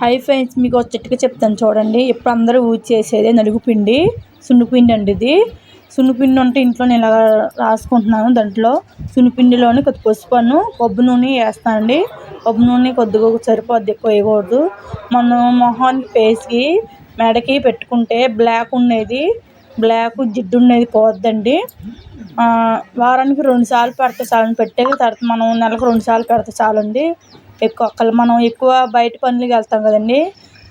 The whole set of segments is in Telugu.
హై ఫ్రెండ్స్ మీకు ఒక చెప్తాను చూడండి. ఇప్పుడు అందరూ యూజ్ చేసేదే నలుగు పిండి సున్నిపిండి అండి ఇది. సున్నిపిండి ఉంటే ఇంట్లో నేను ఇలా రాసుకుంటున్నాను దాంట్లో. సున్నిపిండిలోని కొద్ది పసుపును కొబ్బరి నూనె వేస్తానండి. కొబ్బరి నూనె కొద్దిగా సరిపోద్ది ఎక్కువ వేయకూడదు. మనం మొహానికి ఫేస్కి మెడకి పెట్టుకుంటే బ్లాక్ ఉండేది. బ్లాక్ జిడ్డు ఉండేది పోద్దండి. వారానికి రెండు సార్లు పెడితే చాలు పెట్టేది తర్వాత మనం నెలకు రెండు సార్లు పెడితే చాలండి. ఎక్కువ అక్కడ మనం ఎక్కువ బయట పనులకి వెళ్తాం కదండి.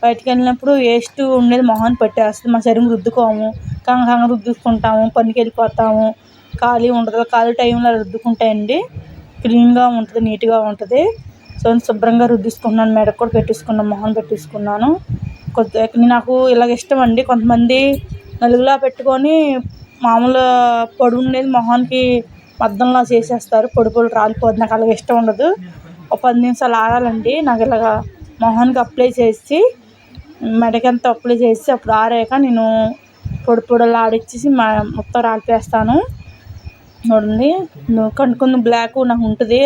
బయటికి వెళ్ళినప్పుడు వేస్ట్ ఉండేది మొహానికి పట్టేస్తుంది. మన శరీరం రుద్దుకోము కంగ కంగ రుద్దుకుంటాము పనికి వెళ్ళిపోతాము. ఖాళీ ఉండదు ఖాళీ టైంలో రుద్దుకుంటాయండి. క్లీన్గా ఉంటుంది నీట్గా ఉంటుంది. సో శుభ్రంగా రుద్దిసుకున్నాను మెడకు కూడా పెట్టేసుకున్నాను మొహం పెట్టేసుకున్నాను. కొద్దిగా నాకు ఇలాగ ఇష్టం అండి. కొంతమంది నలుగులా పెట్టుకొని మామూలు పొడి ఉండేది మొహానికి మద్దంలా చేసేస్తారు. పొడి పొడి రాలిపోద్ది నాకు అలాగ ఇష్టం ఉండదు. ఒక పది నిమిషాలు ఆరాలండి నాకు ఇలాగా మొహానికి అప్లై చేసి మెడకంతా అప్లై చేసి అప్పుడు ఆరాక నేను పొడి పొడిలా ఆడిచ్చేసి మొత్తం రాల్పేస్తాను. చూడండి కనుక్కొని బ్లాక్ నాకు ఉంటుంది.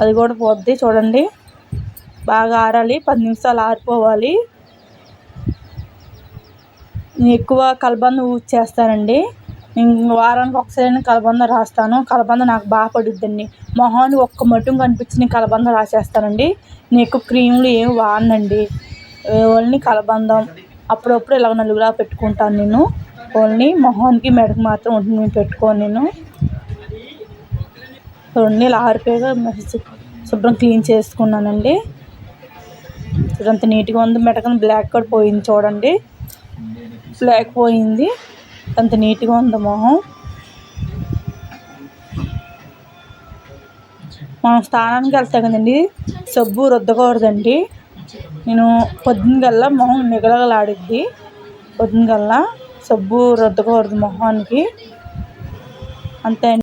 అది కూడా పోద్ది చూడండి. బాగా ఆరాలి పది నిమిషాలు ఆరిపోవాలి. నేను ఎక్కువ కలబంద యూజ్ చేస్తానండి. వారానికి ఒకసారి కలబంద రాస్తాను. కలబంద నాకు బాగా పడుద్దండి. మొహానికి ఒక్క మటుం కనిపించిన కలబంద రాసేస్తానండి. నేను ఎక్కువ క్రీములు ఏమి వాడనండి. ఓన్లీ కలబందం. అప్పుడప్పుడు ఇలా నలుగులా పెట్టుకుంటాను నేను. ఓన్లీ మొహానికి మెడకు మాత్రం ఉంటుంది పెట్టుకోను నేను. రెండు ఇలా ఆరిపోయాక శుభ్రం క్లీన్ చేసుకున్నానండి. చూడంత నీట్గా ఉంది. మెడకని బ్లాక్ కూడా పోయింది చూడండి. బ్లాక్ పోయింది. అంత నీట్గా ఉంది మొహం. మనం స్నానానికి వెళ్తాం కదండి సబ్బు రుద్దకూడదండి. నేను పొద్దునకల్లా మొహం మిగలగలాడిద్ది. పొద్దునకల్లా సబ్బు రుద్దకూడదు మొహానికి. అంతే